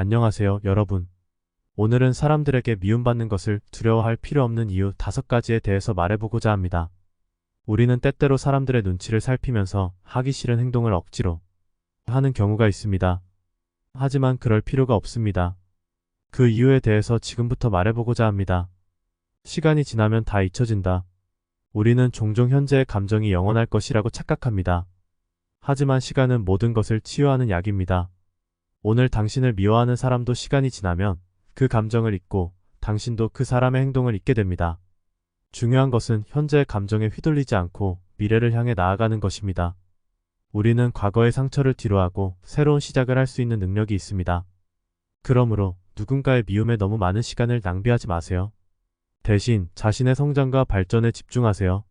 안녕하세요, 여러분. 오늘은 사람들에게 미움받는 것을 두려워할 필요 없는 이유 다섯 가지에 대해서 말해보고자 합니다. 우리는 때때로 사람들의 눈치를 살피면서 하기 싫은 행동을 억지로 하는 경우가 있습니다. 하지만 그럴 필요가 없습니다. 그 이유에 대해서 지금부터 말해보고자 합니다. 시간이 지나면 다 잊혀진다. 우리는 종종 현재의 감정이 영원할 것이라고 착각합니다. 하지만 시간은 모든 것을 치유하는 약입니다. 오늘 당신을 미워하는 사람도 시간이 지나면 그 감정을 잊고 당신도 그 사람의 행동을 잊게 됩니다. 중요한 것은 현재의 감정에 휘둘리지 않고 미래를 향해 나아가는 것입니다. 우리는 과거의 상처를 뒤로하고 새로운 시작을 할 수 있는 능력이 있습니다. 그러므로 누군가의 미움에 너무 많은 시간을 낭비하지 마세요. 대신 자신의 성장과 발전에 집중하세요.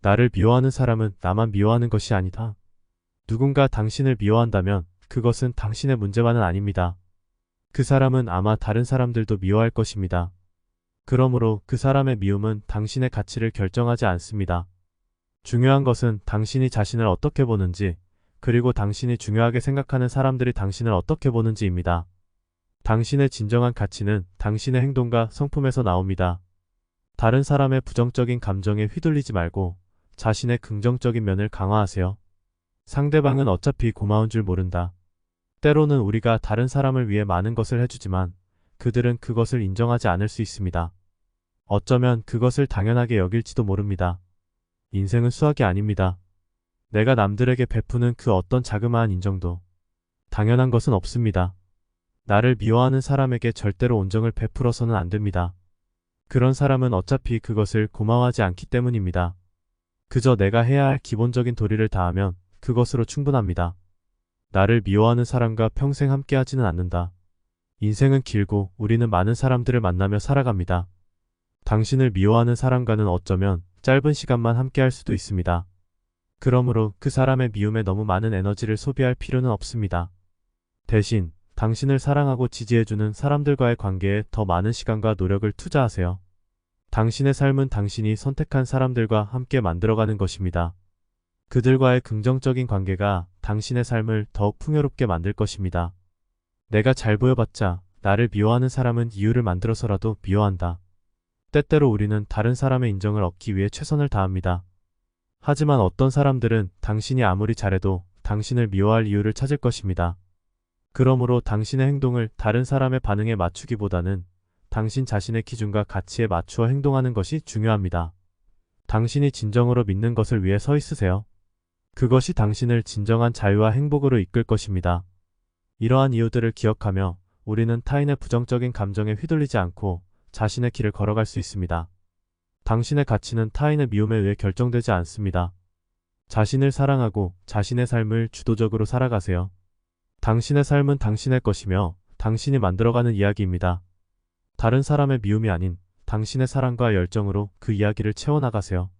나를 미워하는 사람은 나만 미워하는 것이 아니다. 누군가 당신을 미워한다면 그것은 당신의 문제만은 아닙니다. 그 사람은 아마 다른 사람들도 미워할 것입니다. 그러므로 그 사람의 미움은 당신의 가치를 결정하지 않습니다. 중요한 것은 당신이 자신을 어떻게 보는지, 그리고 당신이 중요하게 생각하는 사람들이 당신을 어떻게 보는지입니다. 당신의 진정한 가치는 당신의 행동과 성품에서 나옵니다. 다른 사람의 부정적인 감정에 휘둘리지 말고 자신의 긍정적인 면을 강화하세요. 상대방은 어차피 고마운 줄 모른다. 때로는 우리가 다른 사람을 위해 많은 것을 해주지만 그들은 그것을 인정하지 않을 수 있습니다. 어쩌면 그것을 당연하게 여길지도 모릅니다. 인생은 수학이 아닙니다. 내가 남들에게 베푸는 그 어떤 자그마한 인정도 당연한 것은 없습니다. 나를 미워하는 사람에게 절대로 온정을 베풀어서는 안 됩니다. 그런 사람은 어차피 그것을 고마워하지 않기 때문입니다. 그저 내가 해야 할 기본적인 도리를 다하면 그것으로 충분합니다. 나를 미워하는 사람과 평생 함께 하지는 않는다. 인생은 길고 우리는 많은 사람들을 만나며 살아갑니다. 당신을 미워하는 사람과는 어쩌면 짧은 시간만 함께 할 수도 있습니다. 그러므로 그 사람의 미움에 너무 많은 에너지를 소비할 필요는 없습니다. 대신 당신을 사랑하고 지지해주는 사람들과의 관계에 더 많은 시간과 노력을 투자하세요. 당신의 삶은 당신이 선택한 사람들과 함께 만들어가는 것입니다. 그들과의 긍정적인 관계가 당신의 삶을 더욱 풍요롭게 만들 것입니다. 내가 잘 보여봤자 나를 미워하는 사람은 이유를 만들어서라도 미워한다. 때때로 우리는 다른 사람의 인정을 얻기 위해 최선을 다합니다. 하지만 어떤 사람들은 당신이 아무리 잘해도 당신을 미워할 이유를 찾을 것입니다. 그러므로 당신의 행동을 다른 사람의 반응에 맞추기보다는 당신 자신의 기준과 가치에 맞추어 행동하는 것이 중요합니다. 당신이 진정으로 믿는 것을 위해 서 있으세요. 그것이 당신을 진정한 자유와 행복으로 이끌 것입니다. 이러한 이유들을 기억하며 우리는 타인의 부정적인 감정에 휘둘리지 않고 자신의 길을 걸어갈 수 있습니다. 당신의 가치는 타인의 미움에 의해 결정되지 않습니다. 자신을 사랑하고 자신의 삶을 주도적으로 살아가세요. 당신의 삶은 당신의 것이며 당신이 만들어가는 이야기입니다. 다른 사람의 미움이 아닌 당신의 사랑과 열정으로 그 이야기를 채워나가세요.